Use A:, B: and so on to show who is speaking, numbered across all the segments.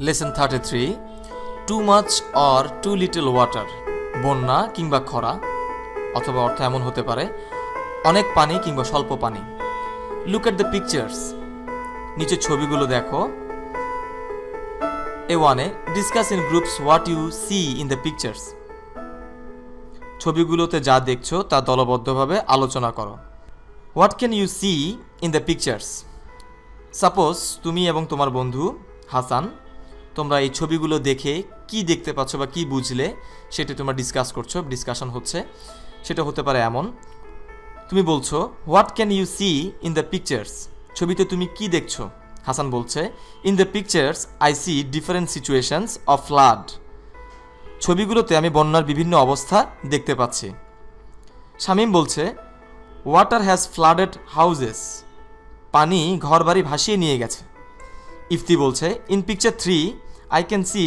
A: Lesson thirty three too much or too little water বন্যা কিংবা খরা, অথবা অর্থ এমন হতে পারে, অনেক পানি কিংবা স্বল্প পানি। লুক এট দ্য পিকচার্স নিচে ছবিগুলো দেখো। এ ওয়ানে discuss in groups what you see in the pictures ছবিগুলোতে যা দেখছ তা দলবদ্ধভাবে আলোচনা করো। What can you see in the pictures suppose তুমি এবং তোমার বন্ধু হাসান তোমরা এই ছবিগুলো দেখে কি দেখতে পাচ্ছ বা কি বুঝলে সেটা তোমরা ডিসকাস করছ। ডিসকাশন হচ্ছে। সেটা হতে পারে এমন। তুমি বলছো what can you see in the pictures ছবিতে তুমি কি দেখছ? হাসান বলছে in the pictures I see different situations of flood ছবিগুলোতে আমি বন্যার বিভিন্ন অবস্থা দেখতে পাচ্ছি। শামীম বলছে ওয়াটার হ্যাজ ফ্লাডেড হাউজেস পানি ঘরবাড়ি ভাসিয়ে নিয়ে গেছে। ইফতি বলছে in picture three I can see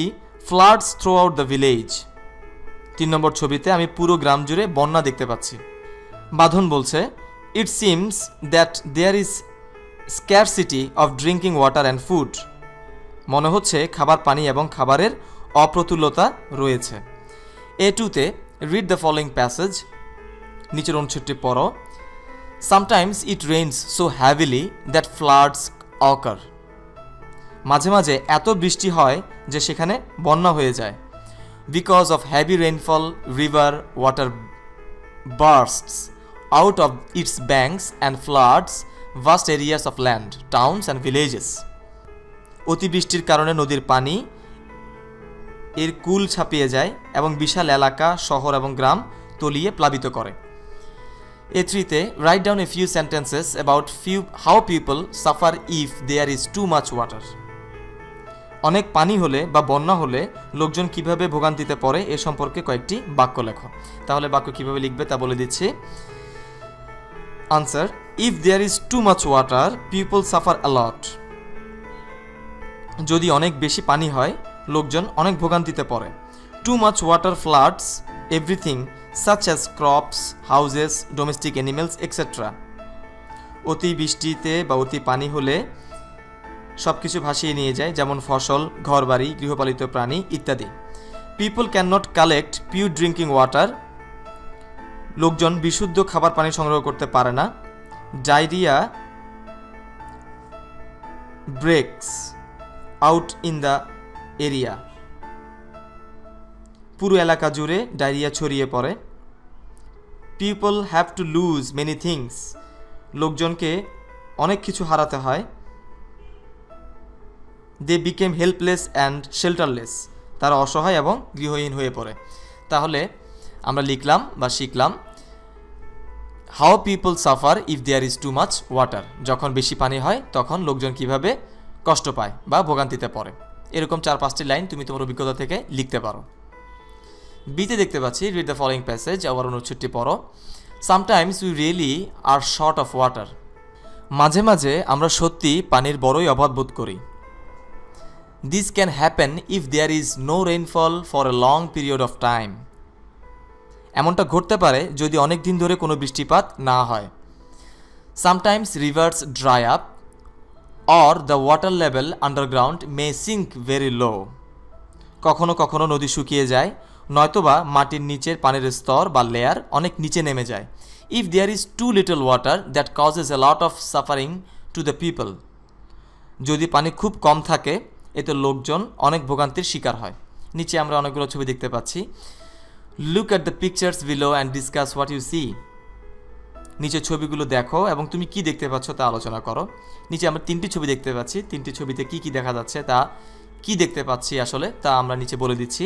A: floods throughout the village তিন নম্বর ছবিতে আমি পুরো গ্রাম জুড়ে বন্যা দেখতে পাচ্ছি। বাঁধন বলছে it seems that there is scarcity of drinking water and food মনে হচ্ছে খাবার পানি এবং খাবারের অপ্রতুলতা রয়েছে। এ টুতে রিড দ্য ফলোয়িং প্যাসেজ নিচের অনুচ্ছেদটি পড়ো। Sometimes it rains so heavily that floods occur মাঝে মাঝে এত বৃষ্টি হয় যে সেখানে বন্যা হয়ে যায়। Because of heavy rainfall river water bursts out of its banks and floods vast areas of land towns and villages অতিবৃষ্টির কারণে নদীর পানি এর কুল ছাপিয়ে যায় এবং বিশাল এলাকা, শহর এবং গ্রাম তলিয়ে প্লাবিত করে। এ থ্রিতে write down a few sentences about few how people suffer if there is too much water অনেক পানি হলে বা বন্যা হলে লোকজন কীভাবে ভোগান্তিতে পড়ে এ সম্পর্কে কয়েকটি বাক্য লেখো। তাহলে বাক্য কীভাবে লিখবে তা বলে দিচ্ছি। Answer if there is too much water people suffer a lot যদি অনেক বেশি পানি হয়, লোকজন অনেক ভোগান্তিতে পড়ে। Too much water floods everything such as crops houses domestic animals etcetera অতি বৃষ্টিতে বা অতি পানি হলে সব কিছু ভাসিয়ে নিয়ে যায়, যেমন ফসল, ঘরবাড়ি, গৃহপালিত প্রাণী ইত্যাদি। People can not collect pure drinking water লোকজন বিশুদ্ধ খাবার পানি সংগ্রহ করতে পারে না। Diarrhoea breaks out in the area পুরো এলাকা জুড়ে ডায়রিয়া ছড়িয়ে পড়ে। People have to lose many things লোকজনকে অনেক কিছু হারাতে হয়। They became helpless and shelterless তারা অসহায় এবং গৃহহীন হয়ে পড়ে। তাহলে আমরা লিখলাম বা শিখলাম how people suffer if there is too much water যখন বেশি পানি হয়, তখন লোকজন কীভাবে কষ্ট পায় বা ভোগান্তিতে পড়ে। এরকম চার পাঁচটি লাইন তুমি তোমার অভিজ্ঞতা থেকে লিখতে পারো। বিতে দেখতে পাচ্ছি রিড দ্য ফলোয়িং প্যাসেজ আবার অনুচ্ছেদটি পড়ো। Sometimes we really are short of water মাঝে মাঝে আমরা সত্যি পানির বড়ই অভাব বোধ করি। This can happen if there is no rainfall for a long period of time এমনটা ঘটতে পারে যদি অনেক দিন ধরে কোনো বৃষ্টিপাত না হয়। Sometimes rivers dry up or the water level underground may sink very low কখনো কখনো নদী শুকিয়ে যায়, নয়তোবা মাটির নিচের পানির স্তর বা লেয়ার অনেক নিচে নেমে যায়। If there is too little water that causes a lot of suffering to the people যদি পানি খুব কম থাকে এতে লোকজন অনেক ভোগান্তির শিকার হয়। নিচে আমরা অনেকগুলো ছবি দেখতে পাচ্ছি। Look at the pictures below and discuss what you see নিচে ছবিগুলো দেখো এবং তুমি কি দেখতে পাচ্ছ তা আলোচনা করো। নিচে আমরা তিনটি ছবি দেখতে পাচ্ছি। তিনটি ছবিতে কি কি দেখা যাচ্ছে তা কি দেখতে পাচ্ছি আসলে তা আমরা নিচে বলে দিচ্ছি।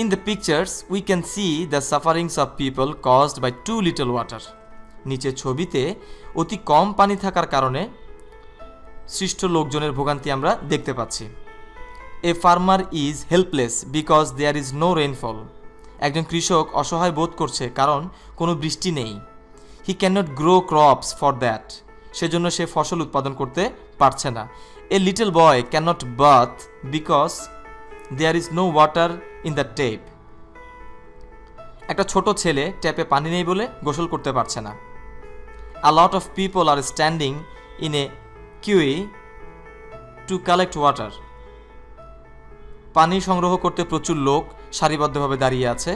A: In the pictures we can see the sufferings of people caused by too little water নিচে ছবিতে অতি কম পানি থাকার কারণে সৃষ্ট লোকজনের ভোগান্তি আমরা দেখতে পাচ্ছি। A farmer is helpless because there is no rainfall একজন কৃষক অসহায় বোধ করছে কারণ কোনো বৃষ্টি নেই। He can not grow crops for that সেজন্য সে ফসল উৎপাদন করতে পারছে না। A little boy can not bath because there is no water in the tap একটা ছোট ছেলে ট্যাপে পানি নেই বলে গোসল করতে পারছে না। A lot of people are standing in a queue to collect water পানি সংগ্রহ করতে প্রচুর লোক সারিবদ্ধভাবে দাঁড়িয়ে আছে।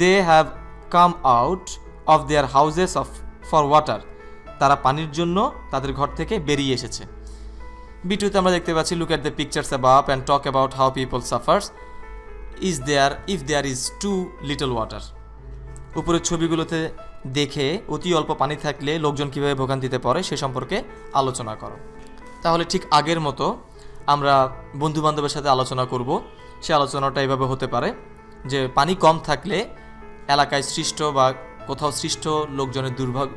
A: They have come out of their houses off for water তারা পানির জন্য তাদের ঘর থেকে বেরিয়ে এসেছে। বিটুতে আমরা দেখতে পাচ্ছি look at the pictures about and talk about how people suffers is there if there is too little water উপরের ছবিগুলোতে দেখে অতি অল্প পানি থাকলে লোকজন কীভাবে ভোগান্তিতে পড়ে সে সম্পর্কে আলোচনা করো। তাহলে ঠিক আগের মতো আমরা বন্ধু বান্ধবের সাথে আলোচনা করব। সে আলোচনাটা এভাবে হতে পারে যে পানি কম থাকলে এলাকায় সৃষ্ট বা কোথাও সৃষ্ট লোকজনের দুর্ভাগ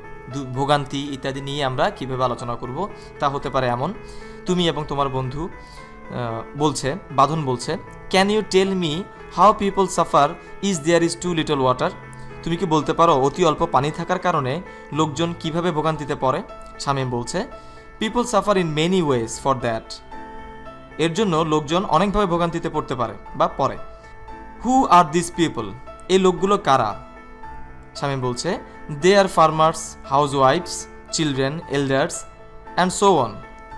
A: ভোগান্তি ইত্যাদি নিয়ে আমরা কীভাবে আলোচনা করব তা হতে পারে এমন। তুমি এবং তোমার বন্ধু বলছে, বাঁধন বলছে can you tell me how people suffer is there is too little water তুমি কি বলতে পারো অতি অল্প পানি থাকার কারণে লোকজন কীভাবে ভোগান্তিতে পড়ে? শামীম বলছে people suffer in many ways for that এর জন্য লোকজন অনেকভাবে ভোগান্তিতে পড়তে পারে বা পড়ে। হু আর দিস পিপল এই লোকগুলো কারা? শামীম বলছে দে আর ফার্মার্স হাউস wife's children elders and so on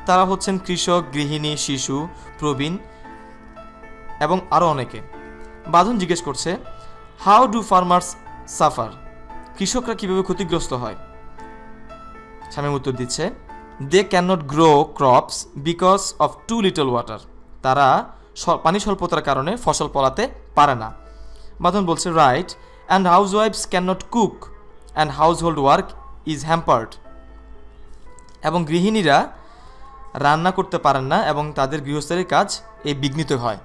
A: তারা হচ্ছেন কৃষক, গৃহিণী, শিশু, প্রবীণ এবং আরও অনেকে। বাঁধন জিজ্ঞেস করছে হাউ ডু ফার্মার্স সাফার কৃষকরা কীভাবে ক্ষতিগ্রস্ত হয়? স্বামী উত্তর দিচ্ছে they can not grow crops because of too little water তারা পানি স্বল্পতার কারণে ফসল ফলাতে পারে না। বাঁধন বলছে রাইট অ্যান্ড হাউস wife's can not cook and household work is hampered এবং গৃহিণীরা রান্না করতে পারেন না, এবং তাদের গৃহস্থালির কাজ এই বিঘ্নিত হয়।